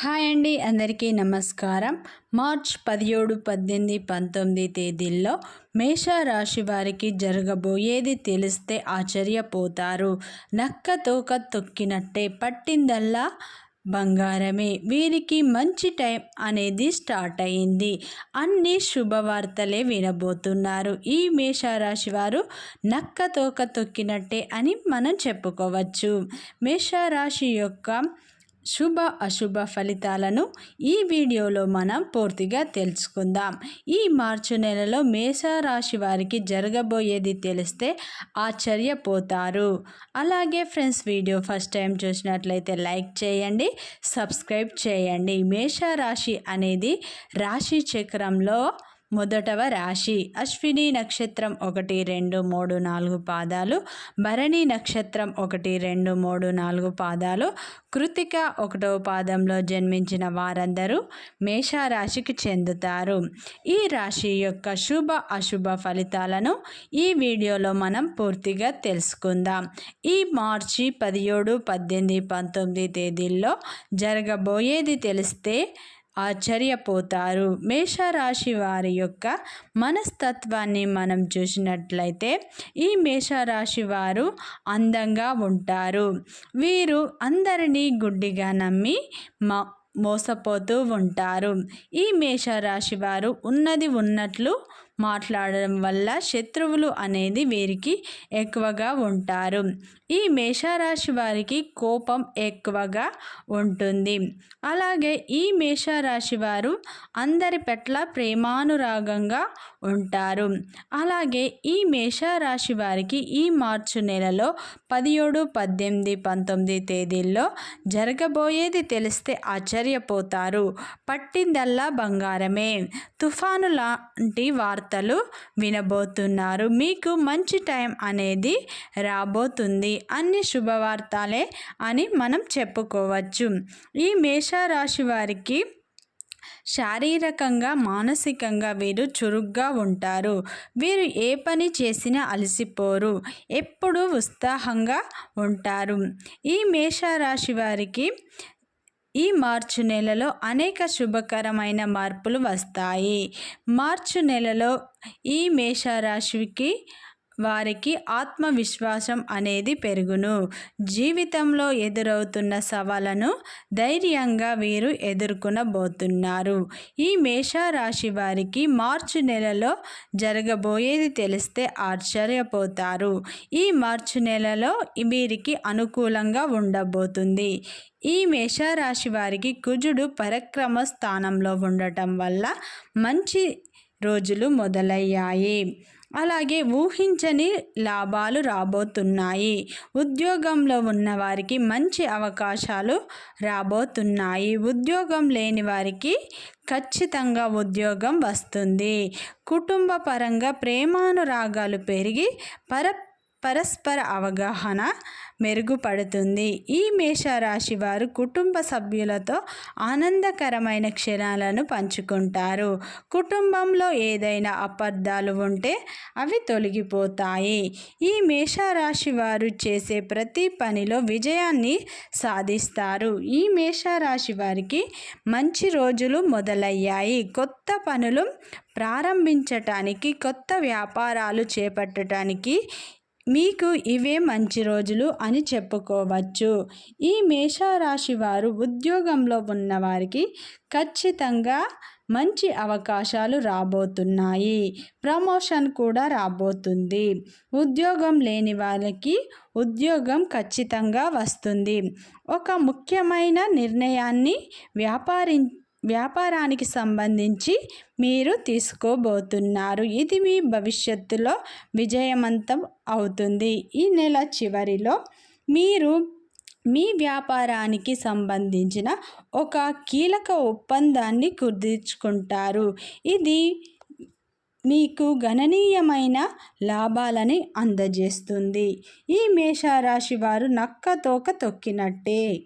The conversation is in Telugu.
హాయ్ అండి అందరికీ నమస్కారం. మార్చ్ పదిహేడు పద్దెనిమిది పంతొమ్మిది తేదీల్లో మేషరాశి వారికి జరగబోయేది తెలిస్తే ఆశ్చర్యపోతారు. నక్క తోక తొక్కినట్టే పట్టిందల్లా? బంగారమే వీరికి మంచి టైం అనేది స్టార్ట్ అయింది. అన్ని శుభవార్తలే వినబోతున్నారు. ఈ మేషరాశి వారు నక్క తోక తొక్కినట్టే అని మనం చెప్పుకోవచ్చు. మేషరాశి యొక్క శుభ అశుభ ఫలితాలను ఈ వీడియోలో మనం పూర్తిగా తెలుసుకుందాం. ఈ మార్చి నెలలో మేషరాశి వారికి జరగబోయేది తెలిస్తే ఆశ్చర్యపోతారు. అలాగే ఫ్రెండ్స్ వీడియో ఫస్ట్ టైం చూసినట్లయితే లైక్ చేయండి సబ్స్క్రైబ్ చేయండి. మేషరాశి అనేది రాశి చక్రంలో మొదటవ రాశి. అశ్విని నక్షత్రం ఒకటి రెండు మూడు నాలుగు పాదాలు. భరణి నక్షత్రం ఒకటి రెండు మూడు నాలుగు పాదాలు. కృతిక ఒకటవ పాదంలో జన్మించిన వారందరూ మేషారాశికి చెందుతారు. ఈ రాశి యొక్క శుభ అశుభ ఫలితాలను ఈ వీడియోలో మనం పూర్తిగా తెలుసుకుందాం. ఈ మార్చి పదిహేడు పద్దెనిమిది పంతొమ్మిది తేదీల్లో జరగబోయేది తెలిస్తే ఆశ్చర్యపోతారు. మేషరాశి వారి యొక్క మనస్తత్వాన్ని మనం చూసినట్లయితే ఈ మేషరాశి వారు అందంగా ఉంటారు. వీరు అందరినీ గుడ్డిగా నమ్మి మా మోసపోతూ ఉంటారు. ఈ మేషరాశి వారు ఉన్నది ఉన్నట్లు మాట్లాడడం వల్ల శత్రువులు అనేది వీరికి ఎక్కువగా ఉంటారు. ఈ మేషరాశి వారికి కోపం ఎక్కువగా ఉంటుంది. అలాగే ఈ మేషరాశి వారు అందరి పట్ల ప్రేమానురాగంగా ఉంటారు. అలాగే ఈ మేషరాశి వారికి ఈ మార్చి నెలలో పదిహేడు పద్దెనిమిది పంతొమ్మిది తేదీల్లో జరగబోయేది తెలిస్తే ఆశ్చర్యపోతారు. పట్టిందల్లా బంగారమే. తుఫాను లాంటి వార్తలు వినబోతున్నారు. మీకు మంచి టైం అనేది రాబోతుంది. అన్ని శుభవార్తలే అని మనం చెప్పుకోవచ్చు. ఈ మేషరాశి వారికి శారీరకంగా మానసికంగా వీరు చురుగ్గా ఉంటారు. వీరు ఏ పని చేసినా అలసిపోరు. ఎప్పుడు ఉత్సాహంగా ఉంటారు. ఈ మేషరాశి వారికి ఈ మార్చి నెలలో అనేక శుభకరమైన మార్పులు వస్తాయి. మార్చి నెలలో ఈ మేషరాశికి వారికి ఆత్మవిశ్వాసం అనేది పెరుగును. జీవితంలో ఎదురవుతున్న సవాలను ధైర్యంగా వీరు ఎదుర్కొనబోతున్నారు. ఈ మేషరాశి వారికి మార్చి నెలలో జరగబోయేది తెలిస్తే ఆశ్చర్యపోతారు. ఈ మార్చి నెలలో వీరికి అనుకూలంగా ఉండబోతుంది. ఈ మేషరాశి వారికి కుజుడు పరక్రమ స్థానంలో ఉండటం వల్ల మంచి రోజులు మొదలయ్యాయి. అలాగే ఊహించని లాభాలు రాబోతున్నాయి. ఉద్యోగంలో ఉన్న వారికి మంచి అవకాశాలు రాబోతున్నాయి. ఉద్యోగం లేని వారికి ఖచ్చితంగా ఉద్యోగం వస్తుంది. కుటుంబ పరంగా ప్రేమానురాగాలు పెరిగి పర పరస్పర అవగాహన మెరుగుపడుతుంది. ఈ మేషరాశి వారు కుటుంబ సభ్యులతో ఆనందకరమైన క్షణాలను పంచుకుంటారు. కుటుంబంలో ఏదైనా అపార్థాలు ఉంటే అవి తొలగిపోతాయి. ఈ మేషరాశి వారు చేసే ప్రతి పనిలో విజయాన్ని సాధిస్తారు. ఈ మేషరాశి వారికి మంచి రోజులు మొదలయ్యాయి. కొత్త పనులు ప్రారంభించటానికి కొత్త వ్యాపారాలు చేపట్టడానికి మీకు ఇవే మంచి రోజులు అని చెప్పుకోవచ్చు. ఈ మేషరాశి వారు ఉద్యోగంలో ఉన్నవారికి ఖచ్చితంగా మంచి అవకాశాలు రాబోతున్నాయి. ప్రమోషన్ కూడా రాబోతుంది. ఉద్యోగం లేని వాళ్ళకి ఉద్యోగం ఖచ్చితంగా వస్తుంది. ఒక ముఖ్యమైన నిర్ణయాన్ని వ్యాపారి వ్యాపారానికి సంబంధించి మీరు తీసుకోబోతున్నారు. ఇది మీ భవిష్యత్తులో విజయవంతం అవుతుంది. ఈ నెల చివరిలో మీరు మీ వ్యాపారానికి సంబంధించిన ఒక కీలక ఒప్పందాన్ని కుదుర్చుకుంటారు. ఇది మీకు గణనీయమైన లాభాలని అందజేస్తుంది. ఈ మేషరాశి వారు నక్క తోక తొక్కినట్టే.